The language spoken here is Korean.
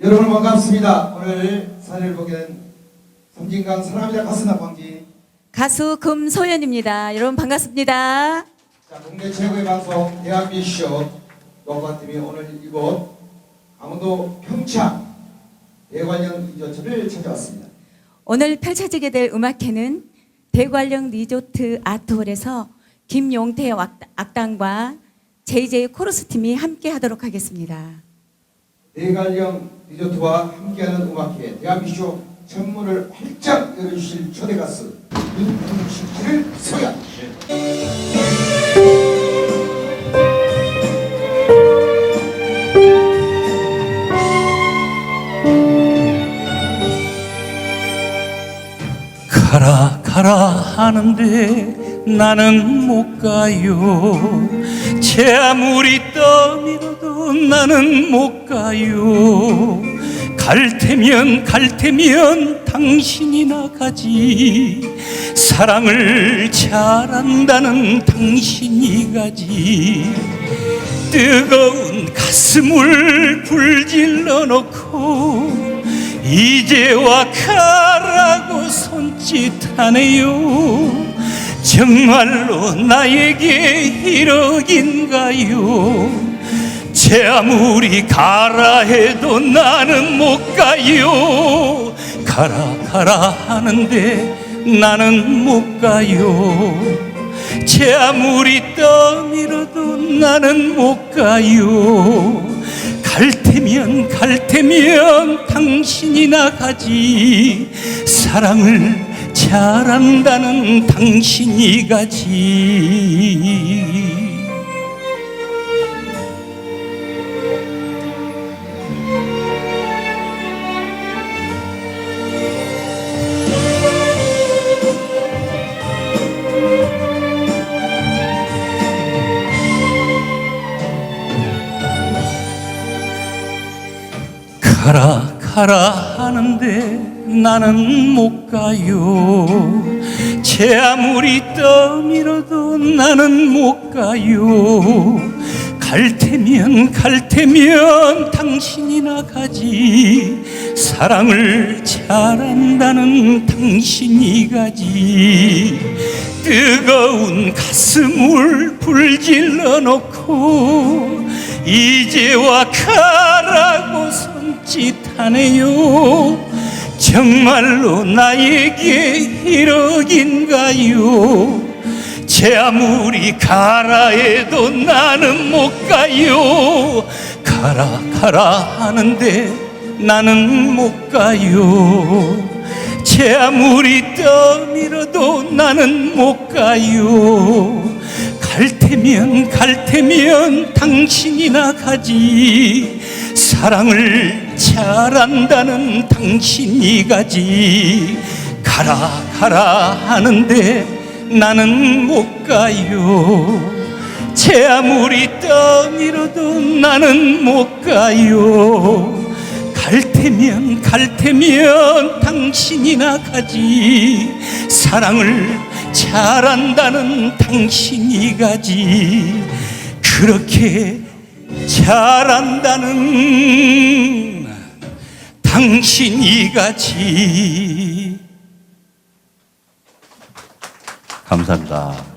여러분 반갑습니다. 오늘 사례를 보게 된 섬진강 사랑합니다 가스나 광지 가수 금소연입니다. 여러분 반갑습니다. 자, 국내 최고의 방송 대한미쇼 녹화팀이 오늘 이곳 강원도 평창 대관령 리조트를 찾아왔습니다. 오늘 펼쳐지게 될 음악회는 대관령 리조트 아트홀에서 김용태 악- 악단과 JJ 코러스 팀이 함께 하도록 하겠습니다. 대관령 리조트와 함께하는 음악회 대한미쇼 천문을 활짝 열어주실 초대 가수 윤동식 씨를 소개합니다. 가라 가라 하는데 나는 못 가요 제 아무리 떠밀어도 나는 못 가요. 갈 테면 갈 테면 당신이나 가지. 사랑을 잘한다는 당신이 가지. 뜨거운 가슴을 불질러 놓고 이제와 가라고 손짓하네요. 정말로 나에게 이러긴가요 제 아무리 가라 해도 나는 못 가요. 가라 가라 하는데 나는 못 가요. 제 아무리 떠밀어도 나는 못 가요. 갈 테면 갈 테면 당신이나 가지. 사랑을 잘한다는 당신이 가지 가라 가라 하는데 나는 못 가요. 제 아무리 떠밀어도 나는 못 가요. 갈 테면 갈 테면 당신이나 가지. 사랑을 잘한다는 당신이 가지. 뜨거운 가슴을 불질러 놓고 이제와 가라고 손짓하네요. 정말로 나에게 이러긴가요? 제 아무리 가라 해도 나는 못 가요. 가라 가라 하는데 나는 못 가요. 제 아무리 떠밀어도 나는 못 가요. 갈 테면 갈 테면 당신이나 가지. 사랑을 잘한다는 당신이 가지. 가라 가라 하는데 나는 못 가요. 제 아무리 떠밀어도 나는 못 가요. 갈 테면 갈 테면 당신이나 가지. 사랑을 잘한다는 당신이 가지. 그렇게 잘한다는 당신이 가지 감사합니다.